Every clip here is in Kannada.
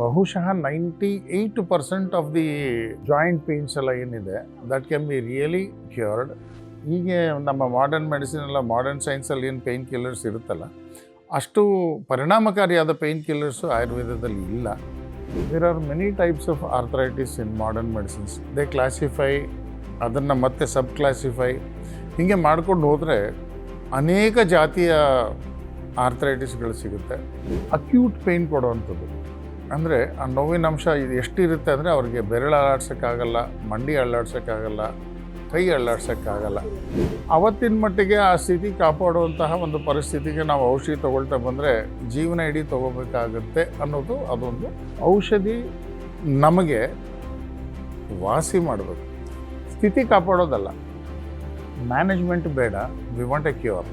ಬಹುಶಃ ninety eight percent of the joint pains ಎಲ್ಲ ಏನಿದೆ that can be really cured ಹೀಗೆ ನಮ್ಮ ಮಾಡರ್ನ್ ಮೆಡಿಸಿನ್ ಎಲ್ಲ ಮಾಡರ್ನ್ ಸೈನ್ಸಲ್ಲಿ ಏನು ಪೇಯ್ನ್ ಕಿಲ್ಲರ್ಸ್ ಇರುತ್ತಲ್ಲ, ಅಷ್ಟು ಪರಿಣಾಮಕಾರಿಯಾದ ಪೇಯ್ನ್ ಕಿಲ್ಲರ್ಸು ಆಯುರ್ವೇದದಲ್ಲಿ ಇಲ್ಲ. There are many types of arthritis in modern medicines they classify ಅದನ್ನು ಮತ್ತೆ ಸಬ್ ಕ್ಲಾಸಿಫೈ ಹೀಗೆ ಮಾಡ್ಕೊಂಡು ಹೋದರೆ ಅನೇಕ ಜಾತಿಯ ಆರ್ಥರೈಟಿಸ್ಗಳು ಸಿಗುತ್ತೆ. ಅಕ್ಯೂಟ್ ಪೇಯ್ನ್ ಕೊಡುವಂಥದ್ದು. ಅಂದರೆ ಆ ನೋವಿನ ಅಂಶ ಇದು ಎಷ್ಟಿರುತ್ತೆ ಅಂದರೆ ಅವ್ರಿಗೆ ಬೆರಳು ಅಲ್ಲಾಡ್ಸೋಕ್ಕಾಗಲ್ಲ, ಮಂಡಿ ಅಲ್ಲಾಡ್ಸೋಕ್ಕಾಗಲ್ಲ, ಕೈ ಅಲ್ಲಾಡ್ಸೋಕ್ಕಾಗಲ್ಲ. ಅವತ್ತಿನ ಮಟ್ಟಿಗೆ ಆ ಸ್ಥಿತಿ ಕಾಪಾಡುವಂತಹ ಒಂದು ಪರಿಸ್ಥಿತಿಗೆ ನಾವು ಔಷಧಿ ತೊಗೊಳ್ತಾ ಬಂದರೆ ಜೀವನ ಇಡೀ ತಗೋಬೇಕಾಗತ್ತೆ ಅನ್ನೋದು ಅದೊಂದು ಔಷಧಿ ನಮಗೆ ವಾಸಿ ಮಾಡಬೇಕು. ಸ್ಥಿತಿ ಕಾಪಾಡೋದಲ್ಲ. ಮ್ಯಾನೇಜ್ಮೆಂಟ್ ಬೇಡ. ವಿ ವಾಂಟ್ ಎ ಕ್ಯೂರ್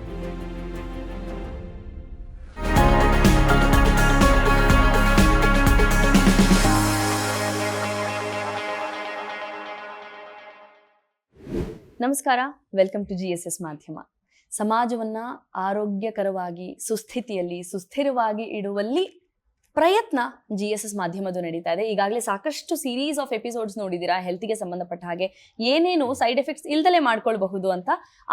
ನಮಸ್ಕಾರ. Welcome to G S S ಮಾಧ್ಯಮ ಸಮಾಜವನ್ನ ಆರೋಗ್ಯಕರವಾಗಿ, ಸುಸ್ಥಿತಿಯಲ್ಲಿ, ಸುಸ್ಥಿರವಾಗಿ ಇಡುವಲ್ಲಿ ಪ್ರಯತ್ನ ಜಿ ಎಸ್ ಎಸ್ ಮಾಧ್ಯಮದ್ದು ನಡೀತಾ ಇದೆ. ಈಗಾಗಲೇ ಸಾಕಷ್ಟು ಸೀರೀಸ್ ಆಫ್ ಎಪಿಸೋಡ್ಸ್ ನೋಡಿದ್ದೀರಾ ಹೆಲ್ತಿಗೆ ಸಂಬಂಧಪಟ್ಟ ಹಾಗೆ ಏನೇನು ಸೈಡ್ ಎಫೆಕ್ಟ್ಸ್ ಇಲ್ದಲೇ ಮಾಡ್ಕೊಳ್ಬಹುದು ಅಂತ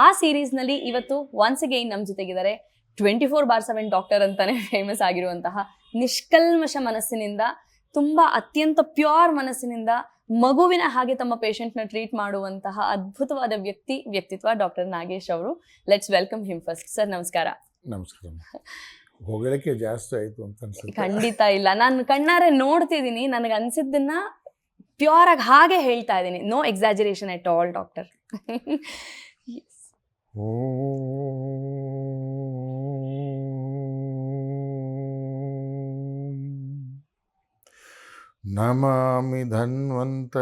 ಆ ಸೀರೀಸ್ನಲ್ಲಿ ಇವತ್ತು ಒನ್ಸ್ ಅಗೈನ್ ನಮ್ಮ ಜೊತೆಗಿದ್ದಾರೆ twenty four bar seven doctor ಅಂತಾನೆ ಫೇಮಸ್ ಆಗಿರುವಂತಹ ನಿಷ್ಕಲ್ಮಶ ಮನಸ್ಸಿನಿಂದ, ತುಂಬಾ ಅತ್ಯಂತ ಪ್ಯೂರ್ ಮನಸ್ಸಿನಿಂದ ಮಗುವಿನ ಹಾಗೆ ತಮ್ಮ ಪೇಷಂಟ್ನ ಟ್ರೀಟ್ ಮಾಡುವಂತಹ ಅದ್ಭುತವಾದ ವ್ಯಕ್ತಿ ವ್ಯಕ್ತಿತ್ವ ಡಾಕ್ಟರ್ ನಾಗೇಶ್ ಅವರು. Let's welcome him first sir ನಮಸ್ಕಾರ. ನಮಸ್ಕಾರ ಹೋಗಲಿಕ್ಕೆ ಜಾಸ್ತಿ ಆಯಿತು ಅಂತ ಅನ್ಸುತ್ತೆ. ಖಂಡಿತ ಇಲ್ಲ. ನಾನು ಕಣ್ಣಾರೆ ನೋಡ್ತಿದ್ದೀನಿ ನನಗೆ ಅನ್ಸಿದ್ದನ್ನ ಪ್ಯೂರ್ ಆಗಿ ಹಾಗೆ ಹೇಳ್ತಾ ಇದ್ದೀನಿ no exaggeration at all doctor ನಮಾಮಿ ಧನ್ವಂತರಿಮಾದಿದೇವಂ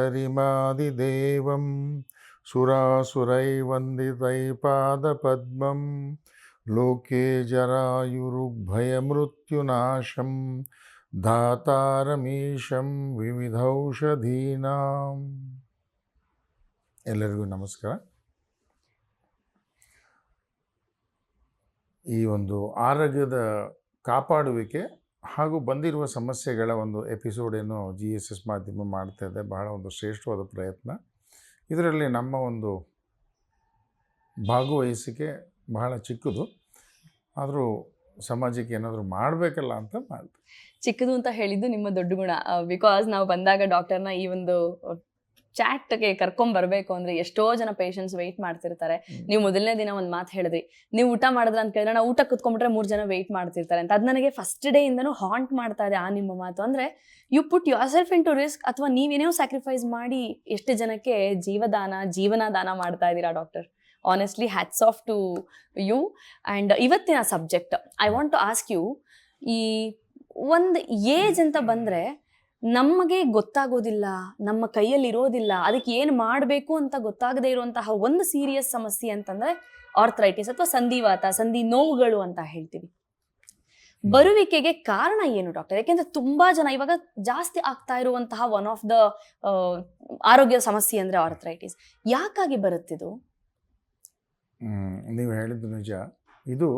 ಸುರಾಸುರೈವಂದಿತೈ ಪಾದಪದ್ಮಂ ಲೋಕೆ ಜರಾಯುರುಭಯಮೃತ್ಯುನಾಶಂ ಧಾತಾರಮೀಶಂ ವಿವಿಧೌಷಧೀನಾಂ ಎಲ್ಲರಿಗೂ ನಮಸ್ಕಾರ ಈ ಒಂದು ಆರೋಗ್ಯದ ಕಾಪಾಡುವಿಕೆ ಹಾಗೂ ಬಂದಿರುವ ಸಮಸ್ಯೆಗಳ ಒಂದು ಎಪಿಸೋಡ್ ಏನು ಜಿ ಎಸ್ ಎಸ್ ಮಾಧ್ಯಮ ಮಾಡ್ತಾ ಇದೆ, ಬಹಳ ಒಂದು ಶ್ರೇಷ್ಠವಾದ ಪ್ರಯತ್ನ. ಇದರಲ್ಲಿ ನಮ್ಮ ಒಂದು ಭಾಗವಹಿಸಿಕೆ ಬಹಳ ಚಿಕ್ಕದು. ಆದರೂ ಸಮಾಜಕ್ಕೆ ಏನಾದರೂ ಮಾಡಬೇಕಲ್ಲ ಅಂತ ಮಾಡ್ತೀವಿ ಚಿಕ್ಕದು ಅಂತ ಹೇಳಿದ್ದು ನಿಮ್ಮ ದೊಡ್ಡ ಗುಣ. ಬಿಕಾಸ್ ನಾವು ಬಂದಾಗ ಡಾಕ್ಟರ್ನ ಈ ಒಂದು ಚಾಟ್ಗೆ ಕರ್ಕೊಂಡ್ ಬರ್ಬೇಕು ಅಂದ್ರೆ ಎಷ್ಟೋ ಜನ ಪೇಷಂಟ್ಸ್ ವೆಯ್ಟ್ ಮಾಡ್ತಿರ್ತಾರೆ. ನೀವು ಮೊದಲನೇ ದಿನ ಒಂದು ಮಾತು ಹೇಳಿದ್ರಿ. ನೀವು ಊಟ ಮಾಡಿದ್ರ ಅಂತ ಕೇಳಿದ್ರೆ ನಾವು ಊಟ ಕುತ್ಕೊಂಡ್ಬಿಟ್ರೆ ಮೂರು ಜನ ವೆಯ್ಟ್ ಮಾಡ್ತಿರ್ತಾರೆ ಅಂತ. ಅದು ನನಗೆ ಫಸ್ಟ್ ಡೇ ಇಂದನೂ ಹಾಂಟ್ ಮಾಡ್ತಾ ಇದೆ ಆ ನಿಮ್ಮ ಮಾತು. ಅಂದ್ರೆ you put yourself into risk ಅಥವಾ ನೀವೇನೋ ಸ್ಯಾಕ್ರಿಫೈಸ್ ಮಾಡಿ ಎಷ್ಟು ಜನಕ್ಕೆ ಜೀವದಾನ ಜೀವನ ದಾನ ಮಾಡ್ತಾ ಇದ್ದೀರಾ doctor honestly hats off to you and ಇವತ್ತಿನ subject I want to ask you ಈ ಒಂದು ಏಜ್ ಅಂತ ಬಂದರೆ ನಮಗೆ ಗೊತ್ತಾಗೋದಿಲ್ಲ ನಮ್ಮ ಕೈಯಲ್ಲಿ ಇರೋದಿಲ್ಲ ಅದಕ್ಕೆ ಏನು ಮಾಡಬೇಕು ಅಂತ ಗೊತ್ತಾಗದೇ ಇರುವಂತಹ ಒಂದು ಸೀರಿಯಸ್ ಸಮಸ್ಯೆ ಅಂತಂದ್ರೆ ಆರ್ಥರೈಟಿಸ್ ಅಥವಾ ಸಂಧಿವಾತ ಸಂಧಿ ನೋವುಗಳು ಅಂತ ಹೇಳ್ತೀವಿ. ಬರುವಿಕೆಗೆ ಕಾರಣ ಏನು ಡಾಕ್ಟರ್ ಯಾಕೆಂದ್ರೆ ತುಂಬಾ ಜನ ಇವಾಗ ಜಾಸ್ತಿ ಆಗ್ತಾ ಇರುವಂತಹ ಒನ್ ಆಫ್ ದ ಆರೋಗ್ಯ ಸಮಸ್ಯೆ ಅಂದ್ರೆ ಆರ್ಥರೈಟಿಸ್ ಯಾಕಾಗಿ ಬರುತ್ತಿದು ಹ್ಮ್, ನೀವು ಹೇಳಿದ್ದು ನಿಜ. ಇದು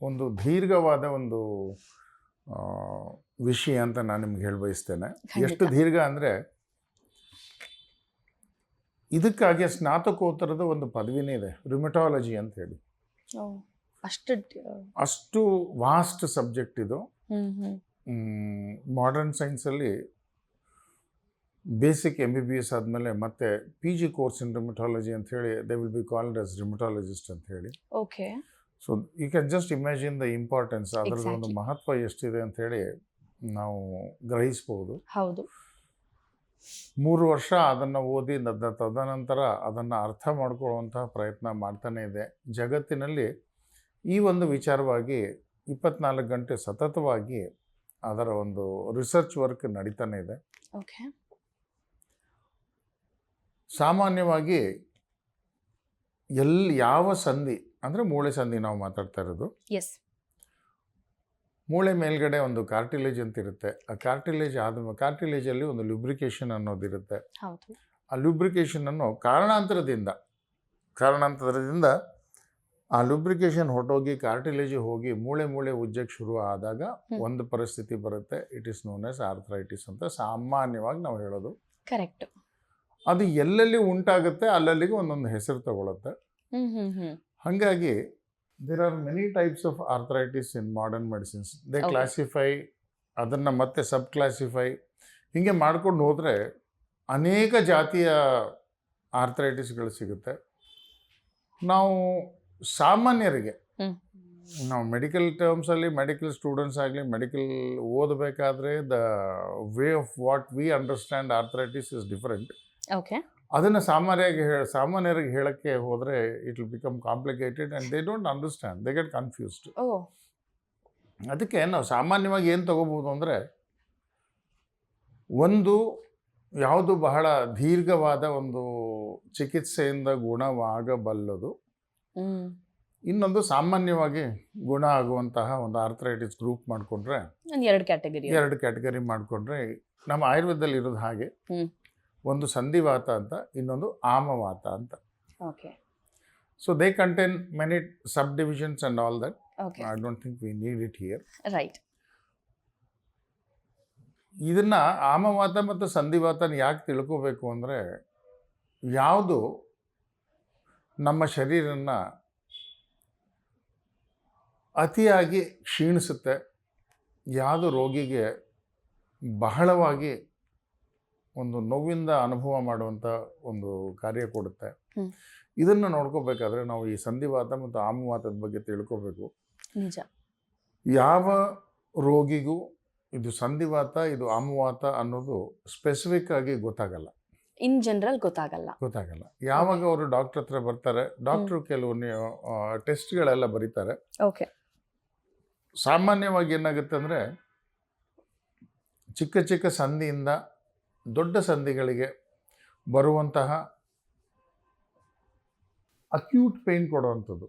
ಒಂದು ದೀರ್ಘವಾದ ಒಂದು ವಿಷಯ ಅಂತ ನಾನು ನಿಮ್ಗೆ ಹೇಳಿ ಬಯಸ್ತೇನೆ. ಎಷ್ಟು ದೀರ್ಘ ಅಂದರೆ ಇದಕ್ಕಾಗಿ ಸ್ನಾತಕೋತ್ತರದ ಒಂದು ಪದವಿನೇ ಇದೆ ರಿಮಟಾಲಜಿ ಅಂತ ಹೇಳಿ. ಅಷ್ಟು ಅಷ್ಟು ವಾಸ್ಟ್ ಸಬ್ಜೆಕ್ಟ್ ಇದು. Modern ಸೈನ್ಸಲ್ಲಿ basic M B B S ಆದಮೇಲೆ ಮತ್ತೆ P G course in rheumatology ಅಂತ ಹೇಳಿ they will be called as rheumatologist ಅಂತ ಹೇಳಿ. Okay so you can just imagine the importance ಅದರದ್ದು ಒಂದು. ಮಹತ್ವ ಎಷ್ಟಿದೆ ಅಂತ ಹೇಳಿ ನಾವು ಗ್ರಹಿಸಬಹುದು ಹೌದು. ಮೂರು ವರ್ಷ ಅದನ್ನು ಓದಿ ನದ್ದ ತದನಂತರ ಅದನ್ನು ಅರ್ಥ ಮಾಡ್ಕೊಳ್ಳುವಂತಹ ಪ್ರಯತ್ನ ಮಾಡ್ತಾನೆ ಇದೆ. ಜಗತ್ತಿನಲ್ಲಿ ಈ ಒಂದು ವಿಚಾರವಾಗಿ ಇಪ್ಪತ್ನಾಲ್ಕು ಗಂಟೆ ಸತತವಾಗಿ ಅದರ ಒಂದು ರಿಸರ್ಚ್ ವರ್ಕ್ ನಡೀತಾನೆ ಇದೆ. ಓಕೆ. ಸಾಮಾನ್ಯವಾಗಿ ಎಲ್ಲಿ ಯಾವ ಸಂಧಿ ಅಂದರೆ ಮೂಳೆ ಸಂಧಿ ನಾವು ಮಾತಾಡ್ತಾ ಇರೋದು. ಎಸ್ ಮೂಳೆ ಮೇಲ್ಗಡೆ ಒಂದು ಕಾರ್ಟಿಲೇಜ್ ಅಂತ ಇರುತ್ತೆ. ಆ ಕಾರ್ಟಿಲೇಜ್ ಆದ ಕಾರ್ಟಿಲೇಜಲ್ಲಿ ಒಂದು ಲುಬ್ರಿಕೇಶನ್ ಅನ್ನೋದಿರುತ್ತೆ ಹೌದು. ಆ ಲುಬ್ರಿಕೇಶನನ್ನು ಕಾರಣಾಂತರದಿಂದ ಕಾರಣಾಂತರದಿಂದ ಆ ಲುಬ್ರಿಕೇಶನ್ ಹೊರಟೋಗಿ ಕಾರ್ಟಿಲೇಜ್ ಹೋಗಿ ಮೂಳೆ ಮೂಳೆ ಉಜ್ಜಕ್ಕೆ ಶುರು ಆದಾಗ ಒಂದು ಪರಿಸ್ಥಿತಿ ಬರುತ್ತೆ. It is known as arthritis ಅಂತ ಸಾಮಾನ್ಯವಾಗಿ ನಾವು ಹೇಳೋದು. ಕರೆಕ್ಟ್ ಅದು ಎಲ್ಲೆಲ್ಲಿ ಉಂಟಾಗುತ್ತೆ ಅಲ್ಲಲ್ಲಿಗೆ ಒಂದೊಂದು ಹೆಸರು ತಗೊಳುತ್ತೆ. ಹಾಗಾಗಿ there are many types of arthritis in modern medicines they. Classify ಅದನ್ನು ಮತ್ತೆ ಸಬ್ ಕ್ಲಾಸಿಫೈ ಹೀಗೆ ಮಾಡ್ಕೊಂಡು ಹೋದರೆ ಅನೇಕ ಜಾತಿಯ ಆರ್ಥರೈಟಿಸ್ಗಳು ಸಿಗುತ್ತೆ. ನಾವು ಸಾಮಾನ್ಯರಿಗೆ. ನಾವು ಮೆಡಿಕಲ್ ಟರ್ಮ್ಸಲ್ಲಿ ಮೆಡಿಕಲ್ ಸ್ಟೂಡೆಂಟ್ಸ್ ಆಗಲಿ ಮೆಡಿಕಲ್ ಓದಬೇಕಾದ್ರೆ the way of what we understand arthritis is different okay ಅದನ್ನು ಸಾಮಾನ್ಯವಾಗಿ ಸಾಮಾನ್ಯರಿಗೆ ಹೇಳೋಕ್ಕೆ ಹೋದರೆ it will become complicated and they don't understand they get confused ಅದಕ್ಕೆ ನಾವು ಸಾಮಾನ್ಯವಾಗಿ ಏನು ತಗೋಬೋದು ಅಂದರೆ ಒಂದು ಯಾವುದು ಬಹಳ ದೀರ್ಘವಾದ ಒಂದು ಚಿಕಿತ್ಸೆಯಿಂದ ಗುಣವಾಗಬಲ್ಲದು. ಇನ್ನೊಂದು ಸಾಮಾನ್ಯವಾಗಿ ಗುಣ ಆಗುವಂತಹ ಒಂದು ಆರ್ಥರೈಟಿಸ್ ಗ್ರೂಪ್ ಮಾಡಿಕೊಂಡ್ರೆ ಎರಡು ಕ್ಯಾಟಗರಿ ಎರಡು ಕ್ಯಾಟಗರಿ ಮಾಡಿಕೊಂಡ್ರೆ ನಮ್ಮ ಆಯುರ್ವೇದದಲ್ಲಿ ಇರೋದು ಹಾಗೆ. ಒಂದು ಸಂಧಿವಾತ ಅಂತ ಇನ್ನೊಂದು ಆಮವಾತ ಅಂತ. Okay. So they contain many subdivisions and all that I don't think we need it here right ಇದನ್ನು ಆಮವಾತ ಮತ್ತು ಸಂಧಿವಾತನ ಯಾಕೆ ತಿಳ್ಕೋಬೇಕು ಅಂದರೆ ಯಾವುದು ನಮ್ಮ ಶರೀರನ ಅತಿಯಾಗಿ ಕ್ಷೀಣಿಸುತ್ತೆ ಯಾವುದು ರೋಗಿಗೆ ಬಹಳವಾಗಿ ಒಂದು ನೋವಿಂದ ಅನುಭವ ಮಾಡುವಂಥ ಒಂದು ಕಾರ್ಯ ಕೊಡುತ್ತೆ. ಇದನ್ನು ನೋಡ್ಕೋಬೇಕಾದ್ರೆ ನಾವು ಈ ಸಂಧಿವಾತ ಮತ್ತು ಆಮವಾತದ ಬಗ್ಗೆ ತಿಳ್ಕೋಬೇಕು. ನಿಜ. ಯಾವ ರೋಗಿಗೂ ಇದು ಸಂಧಿವಾತ ಇದು ಆಮವಾತ ಅನ್ನೋದು ಸ್ಪೆಸಿಫಿಕ್ ಆಗಿ ಗೊತ್ತಾಗಲ್ಲ. ಇನ್ ಜನರಲ್ ಗೊತ್ತಾಗಲ್ಲ. ಗೊತ್ತಾಗಲ್ಲ. ಯಾವಾಗ ಅವರು ಡಾಕ್ಟರ್ ಹತ್ರ ಬರ್ತಾರೆ ಡಾಕ್ಟರ್ ಕೆಲವು ಟೆಸ್ಟ್ಗಳೆಲ್ಲ ಬರೀತಾರೆ. ಓಕೆ ಸಾಮಾನ್ಯವಾಗಿ ಏನಾಗುತ್ತೆ ಅಂದರೆ ಚಿಕ್ಕ ಚಿಕ್ಕ ಸಂಧಿಯಿಂದ ದೊಡ್ಡ ಸಂಧಿಗಳಿಗೆ ಬರುವಂತಹ ಅಕ್ಯೂಟ್ ಪೇನ್ ಕೊಡುವಂಥದ್ದು.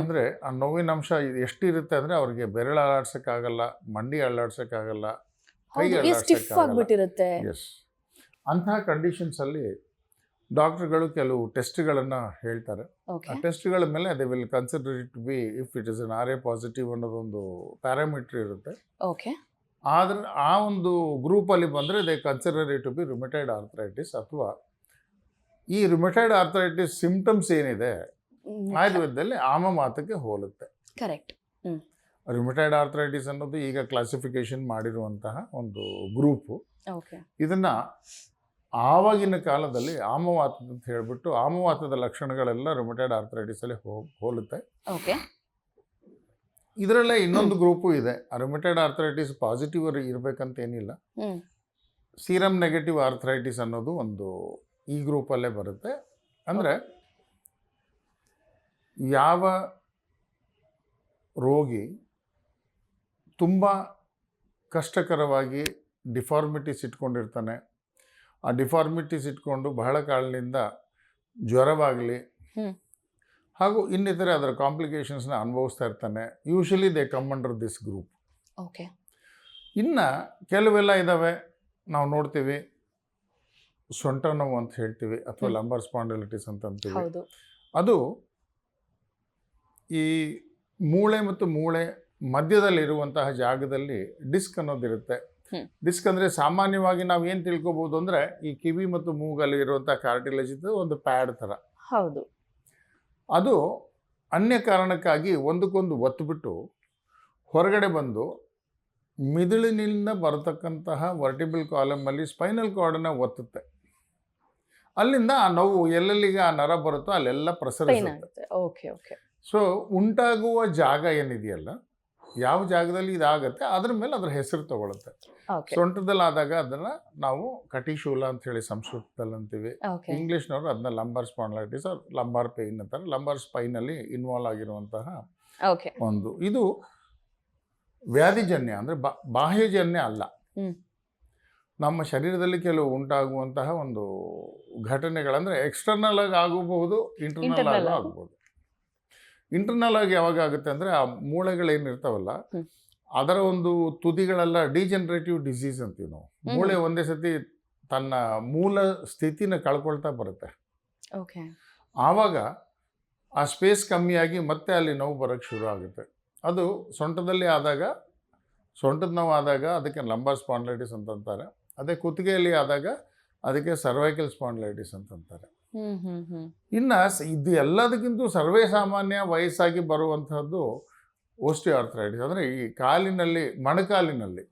ಅಂದರೆ ಆ ನೋವಿನ ಅಂಶ ಎಷ್ಟಿರುತ್ತೆ ಅಂದರೆ ಅವರಿಗೆ ಬೆರಳು ಅಳಾಡ್ಸೋಕ್ಕಾಗಲ್ಲ ಮಂಡಿ ಅಲ್ಲಾಡ್ಸೋಕ್ಕಾಗಲ್ಲ ಕೈ ಅಲ್ಲಾಡ್ಸೋಕ್ಕಾಗಲ್ಲ. ಆಗ್ಬಿಟ್ಟಿರುತ್ತೆ. ಎಸ್ ಅಂತಹ ಕಂಡೀಷನ್ಸಲ್ಲಿ ಡಾಕ್ಟರ್ಗಳು ಕೆಲವು ಟೆಸ್ಟ್ಗಳನ್ನು ಹೇಳ್ತಾರೆ. ಆ ಟೆಸ್ಟ್ಗಳ ಮೇಲೆ they will consider it be if it is an R A positive ಅನ್ನೋದೊಂದು ಪ್ಯಾರಾಮೀಟ್ರ್ ಇರುತ್ತೆ. ಓಕೆ ಆದ್ರೆ ಆ ಒಂದು ಗ್ರೂಪಲ್ಲಿ ಬಂದರೆ they consider it to be remitted arthritis ಅಥವಾ ಈ ರಿಮಿಟೆಡ್ ಆರ್ಥರೈಟಿಸ್ ಸಿಂಪ್ಟಮ್ಸ್ ಏನಿದೆ ಆಯುರ್ವೇದದಲ್ಲಿ ಆಮ ಮಾತಕ್ಕೆ ಹೋಲುತ್ತೆ. ಕರೆಕ್ಟ್ ರಿಮಿಟೆಡ್ ಆರ್ಥರೈಟಿಸ್ ಅನ್ನೋದು ಈಗ ಕ್ಲಾಸಿಫಿಕೇಶನ್ ಮಾಡಿರುವಂತಹ ಒಂದು ಗ್ರೂಪು. ಓಕೆ ಇದನ್ನು ಆವಾಗಿನ ಕಾಲದಲ್ಲಿ ಆಮವಾತ ಅಂತ ಹೇಳಿಬಿಟ್ಟು ಆಮವಾತದ ಲಕ್ಷಣಗಳೆಲ್ಲ ರಿಮಿಟೆಡ್ ಆರ್ಥರೈಟಿಸಲ್ಲಿ ಹೋಲುತ್ತೆ. ಓಕೆ ಇದರಲ್ಲೇ ಇನ್ನೊಂದು ಗ್ರೂಪು ಇದೆ. ರುಮೆಟೈಡ್ ಆರ್ಥರೈಟಿಸ್ ಪಾಸಿಟಿವ್ ಇರಬೇಕಂತ ಏನಿಲ್ಲ ಸೀರಮ್ ನೆಗೆಟಿವ್ ಆರ್ಥರೈಟಿಸ್ ಅನ್ನೋದು ಒಂದು ಈ ಗ್ರೂಪಲ್ಲೇ ಬರುತ್ತೆ. ಅಂದರೆ ಯಾವ ರೋಗಿ ತುಂಬ ಕಷ್ಟಕರವಾಗಿ ಡಿಫಾರ್ಮಿಟೀಸ್ ಇಟ್ಕೊಂಡಿರ್ತಾನೆ ಆ ಡಿಫಾರ್ಮಿಟೀಸ್ ಇಟ್ಕೊಂಡು ಬಹಳ ಕಾಲದಿಂದ ಜ್ವರವಾಗಲಿ. ಹಾಗೂ ಇನ್ನಿತರೆ ಅದರ ಕಾಂಪ್ಲಿಕೇಶನ್ಸ್ನ ಅನುಭವಿಸ್ತಾ ಇರ್ತಾನೆ. Usually they come under this group okay ಇನ್ನು ಕೆಲವೆಲ್ಲ ಇದ್ದಾವೆ ನಾವು ನೋಡ್ತೀವಿ. ಸೊಂಟ ನೋವು ಅಂತ ಹೇಳ್ತೀವಿ ಅಥವಾ. ಲಂಬರ್ ಸ್ಪಾಂಡಿಲಿಟಿಸ್ ಅಂತ ಅಂತೀವಿ. ಅದು ಈ ಮೂಳೆ ಮತ್ತು ಮೂಳೆ ಮಧ್ಯದಲ್ಲಿ ಇರುವಂತಹ ಜಾಗದಲ್ಲಿ ಡಿಸ್ಕ್ ಅನ್ನೋದಿರುತ್ತೆ. ಡಿಸ್ಕ್ ಅಂದರೆ ಸಾಮಾನ್ಯವಾಗಿ ನಾವು ಏನು ತಿಳ್ಕೊಬೋದು ಅಂದರೆ ಈ ಕಿವಿ ಮತ್ತು ಮೂಗಲ್ಲಿ ಇರುವಂಥ ಕಾರ್ಟಿಲೇಜ್ ಒಂದು ಪ್ಯಾಡ್ ಥರ. ಹೌದು. ಅದು ಅನ್ಯ ಕಾರಣಕ್ಕಾಗಿ ಒಂದಕ್ಕೊಂದು ಒತ್ತುಬಿಟ್ಟು ಹೊರಗಡೆ ಬಂದು ಮಿದುಳಿನಿಂದ ಬರತಕ್ಕಂತಹ ವರ್ಟಿಬಲ್ ಕಾಲಮಲ್ಲಿ ಸ್ಪೈನಲ್ ಕಾರ್ಡನ್ನು ಒತ್ತುತ್ತೆ. ಅಲ್ಲಿಂದ ಆ ನೋವು ಎಲ್ಲೆಲ್ಲಿಗೆ ಆ ನರ ಬರುತ್ತೋ ಅಲ್ಲೆಲ್ಲ ಪ್ರಸರಿಸುತ್ತೆ. ಓಕೆ ಓಕೆ ಸೊ ಉಂಟಾಗುವ ಜಾಗ ಏನಿದೆಯಲ್ಲ ಯಾವ ಜಾಗದಲ್ಲಿ ಇದಾಗುತ್ತೆ ಅದ್ರ ಮೇಲೆ ಅದ್ರ ಹೆಸರು ತಗೊಳುತ್ತೆ. ಸೊಂಟದಲ್ಲಿ ಆದಾಗ ಅದನ್ನ ನಾವು ಕಟಿಶೂಲ ಅಂತ ಹೇಳಿ ಸಂಸ್ಕೃತದಲ್ಲಿ ಅಂತೀವಿ. ಇಂಗ್ಲಿಷ್ನವರು ಅದನ್ನ ಲಂಬರ್ ಸ್ಪಾಂಡ್ಲೈಟಿಸ್ ಲಂಬಾರ್ ಪೈನ್ ಅಂತಾರೆ. ಸ್ಪೈನ್ ಅಲ್ಲಿ ಇನ್ವಾಲ್ವ್ ಆಗಿರುವಂತಹ ಒಂದು. ಇದು ವ್ಯಾಧಿಜನ್ಯ ಅಂದ್ರೆ ಬಾಹ್ಯಜನ್ಯ ಅಲ್ಲ. ನಮ್ಮ ಶರೀರದಲ್ಲಿ ಕೆಲವು ಉಂಟಾಗುವಂತಹ ಒಂದು ಘಟನೆಗಳಂದ್ರೆ ಎಕ್ಸ್ಟರ್ನಲ್ ಆಗಿ ಆಗಬಹುದು ಇಂಟರ್ನಲ್ ಆಗಿ ಆಗಿ. ಇಂಟರ್ನಲ್ ಆಗಿ ಯಾವಾಗ ಆಗುತ್ತೆ ಅಂದರೆ ಆ ಮೂಳೆಗಳೇನಿರ್ತಾವಲ್ಲ ಇರ್ತಾವಲ್ಲ ಅದರ ಒಂದು ತುದಿಗಳೆಲ್ಲ ಡಿಜನರೇಟಿವ್ ಡಿಸೀಸ್ ಅಂತೀವಿ ನಾವು. ಮೂಳೆ ಒಂದೇ ಸತಿ ತನ್ನ ಮೂಲ ಸ್ಥಿತಿನ ಕಳ್ಕೊಳ್ತಾ ಬರುತ್ತೆ. ಓಕೆ ಆವಾಗ ಆ ಸ್ಪೇಸ್ ಕಮ್ಮಿಯಾಗಿ ಮತ್ತೆ ಅಲ್ಲಿ ನೋವು ಬರೋಕ್ಕೆ ಶುರು ಆಗುತ್ತೆ. ಅದು ಸೊಂಟದಲ್ಲಿ ಆದಾಗ ಸೊಂಟದ ನೋವು ಆದಾಗ ಅದಕ್ಕೆ ಲಂಬರ್ ಸ್ಪಾಂಡ್ಲೈಟಿಸ್ ಅಂತಂತಾರೆ. ಅದೇ ಕುತ್ತಿಗೆಯಲ್ಲಿ ಆದಾಗ ಅದಕ್ಕೆ ಸರ್ವೈಕಲ್ ಸ್ಪಾಂಡ್ಲೈಟಿಸ್ ಅಂತಂತಾರೆ. ಇನ್ನು ಇದು ಎಲ್ಲದಕ್ಕಿಂತ ಸರ್ವೇ ಸಾಮಾನ್ಯ ವಯಸ್ಸಾಗಿ ಬರುವಂಥದ್ದು ಆರ್ಥರೈಟಿಸ್ ಅಂದರೆ ಈ ಕಾಲಿನಲ್ಲಿ ಮಣಕಾಲಿನಲ್ಲಿ.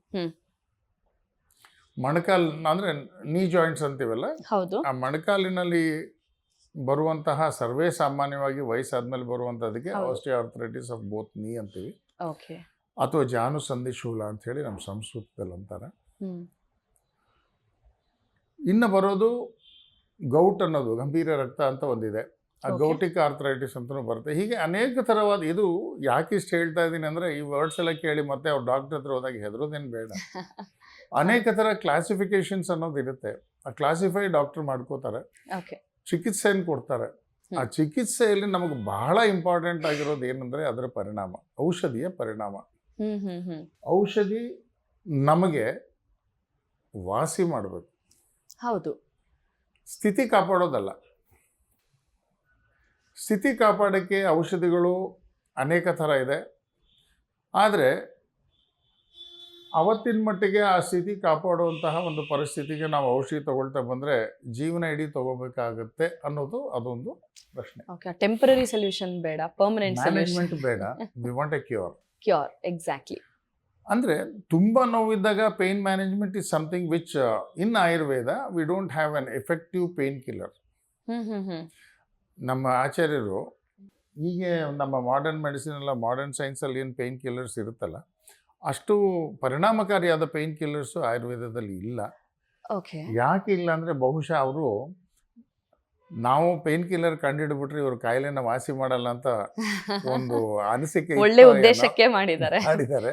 ಮಣಕಾಲ್ ಅಂದ್ರೆ ನೀ ಜಾಯಿಂಟ್ಸ್ ಅಂತೀವಲ್ಲ? ಆ ಮಣಕಾಲಿನಲ್ಲಿ ಬರುವಂತಹ ಸರ್ವೇ ಸಾಮಾನ್ಯವಾಗಿ ವಯಸ್ಸಾದ್ಮೇಲೆ ಬರುವಂಥದ್ದಕ್ಕೆ osteoarthritis of both knee ಅಂತೀವಿ. ಅಥವಾ ಜಾನು ಸಂಧಿ ಶೂಲ ಅಂತ ಹೇಳಿ ನಮ್ಮ ಸಂಸ್ಕೃತದಲ್ಲಿ ಅಂತಾರೆ ಇನ್ನು ಬರೋದು ಗೌಟ್ ಅನ್ನೋದು ಗಂಭೀರ ರಕ್ತ ಅಂತ ಒಂದಿದೆ. ಆ. ಗೌಟಿಕ್ ಆರ್ಥರೈಟಿಸ್ ಅಂತಲೂ ಬರುತ್ತೆ. ಹೀಗೆ ಅನೇಕ ಥರವಾದ ಇದು ಯಾಕೆ ಇಷ್ಟು ಹೇಳ್ತಾ ಇದ್ದೀನಿ ಅಂದರೆ ಈ ವರ್ಡ್ಸ್ ಎಲ್ಲ ಕೇಳಿ ಮತ್ತೆ ಅವ್ರು ಡಾಕ್ಟರ್ ಹತ್ರ ಹೋದಾಗ ಹೆದರೋದೇನು ಬೇಡ. ಅನೇಕ ಥರ ಕ್ಲಾಸಿಫಿಕೇಶನ್ಸ್ ಅನ್ನೋದು ಇರುತ್ತೆ. ಆ ಕ್ಲಾಸಿಫೈ ಡಾಕ್ಟರ್ ಮಾಡ್ಕೋತಾರೆ. ಚಿಕಿತ್ಸೆಯನ್ನು ಕೊಡ್ತಾರೆ. ಆ. ಚಿಕಿತ್ಸೆಯಲ್ಲಿ ನಮಗೆ ಬಹಳ ಇಂಪಾರ್ಟೆಂಟ್ ಆಗಿರೋದು ಏನಂದರೆ ಅದರ ಪರಿಣಾಮ ಔಷಧಿಯ ಪರಿಣಾಮ. ಔಷಧಿ ನಮಗೆ ವಾಸಿ ಮಾಡಬೇಕು. ಹೌದು. ಸ್ಥಿತಿ ಕಾಪಾಡೋದಲ್ಲ. ಸ್ಥಿತಿ ಕಾಪಾಡೋಕ್ಕೆ ಔಷಧಿಗಳು ಅನೇಕ ಥರ ಇದೆ. ಆದರೆ ಅವತ್ತಿನ ಮಟ್ಟಿಗೆ ಆ ಸ್ಥಿತಿ ಕಾಪಾಡುವಂತಹ ಒಂದು ಪರಿಸ್ಥಿತಿಗೆ ನಾವು ಔಷಧಿ ತಗೊಳ್ತಾ ಬಂದರೆ ಜೀವನ ಇಡೀ ತಗೋಬೇಕಾಗುತ್ತೆ ಅನ್ನೋದು ಅದೊಂದು ಪ್ರಶ್ನೆ. ಓಕೆ ಟೆಂಪರರಿ ಸೊಲ್ಯೂಷನ್ ಬೇಡ ಪರ್ಮನೆಂಟ್ ಮ್ಯಾನೇಜ್ಮೆಂಟ್ ಸೊಲ್ಯೂಷನ್ ಬೇಡ. We want a cure cure exactly ಅಂದರೆ ತುಂಬ ನೋವಿದ್ದಾಗ pain management is something which in Ayurveda we don't have an effective pain killer ನಮ್ಮ ಆಚಾರ್ಯರು ಹೀಗೆ ನಮ್ಮ ಮಾಡರ್ನ್ ಮೆಡಿಸಿನ್ ಎಲ್ಲ ಮಾಡರ್ನ್ ಸೈನ್ಸಲ್ಲಿ ಏನು ಪೇಯ್ನ್ ಕಿಲ್ಲರ್ಸ್ ಇರುತ್ತಲ್ಲ ಅಷ್ಟು ಪರಿಣಾಮಕಾರಿಯಾದ ಪೇಯ್ನ್ ಕಿಲ್ಲರ್ಸು ಆಯುರ್ವೇದದಲ್ಲಿ ಇಲ್ಲ. ಓಕೆ ಯಾಕೆ ಇಲ್ಲ ಅಂದರೆ ಬಹುಶಃ ಅವರು ನಾವು ಪೇನ್ ಕಿಲ್ಲರ್ ಕಂಡುಹಿಡ್ಬಿಟ್ರೆ ಇವರು ಕಾಯಿಲೆನ ವಾಸಿ ಮಾಡಲ್ಲ ಅಂತ ಒಂದು ಅನಿಸಿಕೆ ಒಳ್ಳೆ ಉದ್ದೇಶಕ್ಕೆ ಮಾಡಿದ್ದಾರೆ. ಮಾಡಿದ್ದಾರೆ.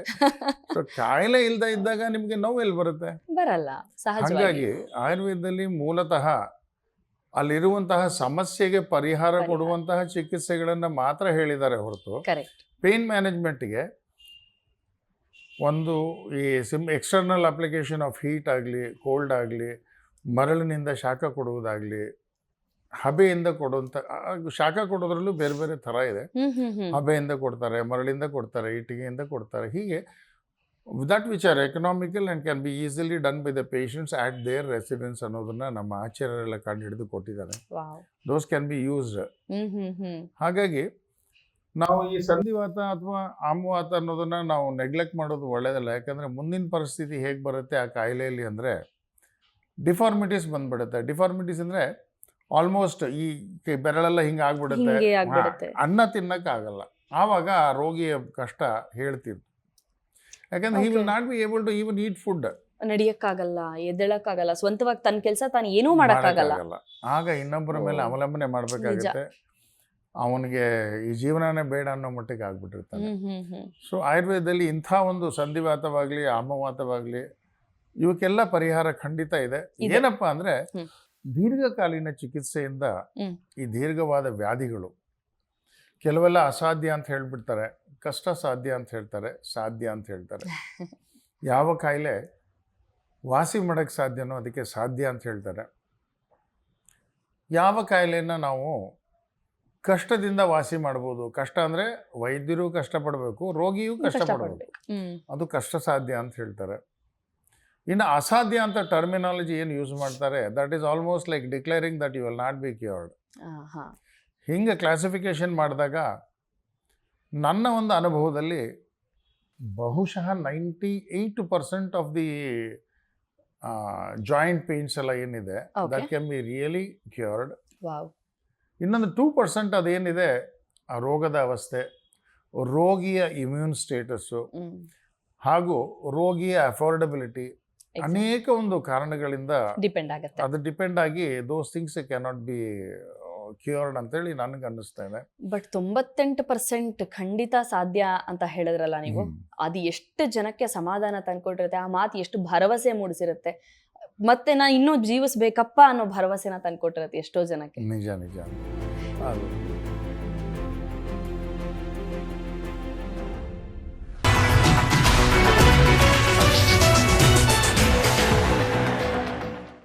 ಸೊ ಕಾಯಿಲೆ ಇಲ್ದ ಇದ್ದಾಗ ನಿಮಗೆ ನೋವು ಎಲ್ಲಿ ಬರುತ್ತೆ? ಬರಲ್ಲ ಹಾಗಾಗಿ ಆಯುರ್ವೇದದಲ್ಲಿ ಮೂಲತಃ ಅಲ್ಲಿರುವಂತಹ ಸಮಸ್ಯೆಗೆ ಪರಿಹಾರ. ಕೊಡುವಂತಹ ಚಿಕಿತ್ಸೆಗಳನ್ನು ಮಾತ್ರ ಹೇಳಿದ್ದಾರೆ ಹೊರತು ಪೇನ್ ಮ್ಯಾನೇಜ್ಮೆಂಟ್ಗೆ ಒಂದು ಈ ಸಿಮ್ ಎಕ್ಸ್ಟರ್ನಲ್ ಅಪ್ಲಿಕೇಶನ್ ಆಫ್ ಹೀಟ್ ಆಗಲಿ ಕೋಲ್ಡ್ ಆಗಲಿ ಮರಳಿನಿಂದ ಶಾಖ ಕೊಡುವುದಾಗಲಿ ಹಬೆಯಿಂದ ಕೊಡುವಂಥ ಆ, ಶಾಖ ಕೊಡೋದ್ರಲ್ಲೂ ಬೇರೆ ಬೇರೆ ಥರ ಇದೆ. ಹಬೆಯಿಂದ ಕೊಡ್ತಾರೆ ಮರಳಿಂದ ಕೊಡ್ತಾರೆ ಇಟ್ಟಿಗೆಯಿಂದ ಕೊಡ್ತಾರೆ ಹೀಗೆ. That which are economical and can be easily done by the patients at their residence ಅನ್ನೋದನ್ನ ನಮ್ಮ ಆಚಾರ್ಯರೆಲ್ಲ ಕಂಡು ಹಿಡಿದು ಕೊಟ್ಟಿದ್ದಾರೆ ದೋಸ್ ಕ್ಯಾನ್ ಬಿ ಯೂಸ್ಡ್ ಹಾಗಾಗಿ ನಾವು ಈ ಸಂಧಿವಾತ ಅಥವಾ ಆಮವಾತ ಅನ್ನೋದನ್ನ ನಾವು ನೆಗ್ಲೆಕ್ಟ್ ಮಾಡೋದು ಒಳ್ಳೆಯದಲ್ಲ ಯಾಕಂದ್ರೆ ಮುಂದಿನ ಪರಿಸ್ಥಿತಿ ಹೇಗೆ ಬರುತ್ತೆ ಆ ಕಾಯಿಲೆಯಲ್ಲಿ ಅಂದರೆ ಡಿಫಾರ್ಮಿಟೀಸ್ ಬಂದ್ಬಿಡುತ್ತೆ. ಡಿಫಾರ್ಮಿಟೀಸ್ ಅಂದರೆ ಆಲ್ಮೋಸ್ಟ್ ಈ ಬೆರಳೆಲ್ಲ ಹಿಂಗೆ ಆಗ್ಬಿಡುತ್ತೆ. ಅನ್ನ ತಿನ್ನಕ್ಕಾಗಲ್ಲ ಆವಾಗ ಆ ರೋಗಿಯ ಕಷ್ಟ ಹೇಳ್ತಿದ್ರು. ಯಾಕಂದ್ರೆ he will. Not be able to even eat food ನಡಿಯಕ್ಕಾಗಲ್ಲ ಎದ್ದೇಳಕ್ಕಾಗಲ್ಲ ಸ್ವಂತವಾಗಿ ತನ್ನ ಕೆಲಸ ತಾನು ಏನೂ ಮಾಡಕ್ಕಾಗಲ್ಲ. ಆಗ ಇನ್ನೊಬ್ಬರ ಮೇಲೆ ಅವಲಂಬನೆ ಮಾಡಬೇಕಾಗುತ್ತೆ. ಅವನಿಗೆ ಈ ಜೀವನನೇ ಬೇಡ ಅನ್ನೋ ಮಟ್ಟಿಗೆ ಆಗ್ಬಿಟ್ಟಿರ್ತಾನೆ. ಸೊ ಆಯುರ್ವೇದದಲ್ಲಿ ಇಂಥ ಒಂದು ಸಂಧಿವಾತವಾಗಲಿ ಆಮವಾತವಾಗಲಿ ಇವಕ್ಕೆಲ್ಲ ಪರಿಹಾರ ಖಂಡಿತ ಇದೆ. ಏನಪ್ಪಾ ಅಂದ್ರೆ. ದೀರ್ಘಕಾಲೀನ ಚಿಕಿತ್ಸೆಯಿಂದ ಈ ದೀರ್ಘವಾದ ವ್ಯಾಧಿಗಳು ಕೆಲವೆಲ್ಲ ಅಸಾಧ್ಯ ಅಂತ ಹೇಳ್ಬಿಡ್ತಾರೆ ಕಷ್ಟ ಸಾಧ್ಯ ಅಂತ ಹೇಳ್ತಾರೆ ಸಾಧ್ಯ ಅಂತ ಹೇಳ್ತಾರೆ. ಯಾವ ಕಾಯಿಲೆ ವಾಸಿ ಮಾಡೋಕ್ಕೆ ಸಾಧ್ಯನೋ ಅದಕ್ಕೆ ಸಾಧ್ಯ ಅಂತ ಹೇಳ್ತಾರೆ. ಯಾವ ಕಾಯಿಲೆನ ನಾವು ಕಷ್ಟದಿಂದ ವಾಸಿ ಮಾಡ್ಬೋದು? ಕಷ್ಟ ಅಂದರೆ ವೈದ್ಯರು ಕಷ್ಟಪಡಬೇಕು ರೋಗಿಯೂ ಕಷ್ಟಪಡಬೇಕು. ಅದು ಕಷ್ಟ ಸಾಧ್ಯ ಅಂತ ಹೇಳ್ತಾರೆ. ಇನ್ನು ಅಸಾಧ್ಯ ಅಂತ ಟರ್ಮಿನಾಲಜಿ ಏನು ಯೂಸ್ ಮಾಡ್ತಾರೆ that is almost like declaring that you will not be cured ಹಿಂಗೆ ಕ್ಲಾಸಿಫಿಕೇಶನ್ ಮಾಡಿದಾಗ ನನ್ನ ಒಂದು ಅನುಭವದಲ್ಲಿ ಬಹುಶಃ ninety eight percent of the joint pains ಎಲ್ಲ ಏನಿದೆ. That can be really cured ಇನ್ನೊಂದು ಟೂ ಪರ್ಸೆಂಟ್ ಅದೇನಿದೆ ಆ ರೋಗದ ಅವಸ್ಥೆ ರೋಗಿಯ ಇಮ್ಯೂನ್ ಸ್ಟೇಟಸ್ಸು ಹಾಗೂ ರೋಗಿಯ ಅಫೋರ್ಡಬಿಲಿಟಿ ಅನೇಕ ಒಂದು ಕಾರಣಗಳಿಂದ ಡಿಪೆಂಡ್ ಆಗುತ್ತೆ. ಅದು ಡಿಪೆಂಡ್ ಆಗಿ those things cannot be cured ಅಂತೇಳಿ ನನಗೆ ಅನ್ನಿಸ್ತಾ ಇದೆ. ಬಟ್ ತೊಂಬತ್ತೆಂಟು ಪರ್ಸೆಂಟ್ ಖಂಡಿತ ಸಾಧ್ಯ ಅಂತ ಹೇಳಿದ್ರಲ್ಲ ನೀವು. ಅದು ಎಷ್ಟು ಜನಕ್ಕೆ ಸಮಾಧಾನ ತಂದ್ಕೊಟ್ಟಿರುತ್ತೆ ಆ ಮಾತು ಎಷ್ಟು ಭರವಸೆ ಮೂಡಿಸಿರುತ್ತೆ. ಮತ್ತೆ ನಾನು ಇನ್ನೂ ಜೀವಿಸ್ಬೇಕಪ್ಪ ಅನ್ನೋ ಭರವಸೆನ ತಂದ್ಕೊಟ್ಟಿರುತ್ತೆ ಎಷ್ಟೋ ಜನಕ್ಕೆ. ನಿಜ ನಿಜ.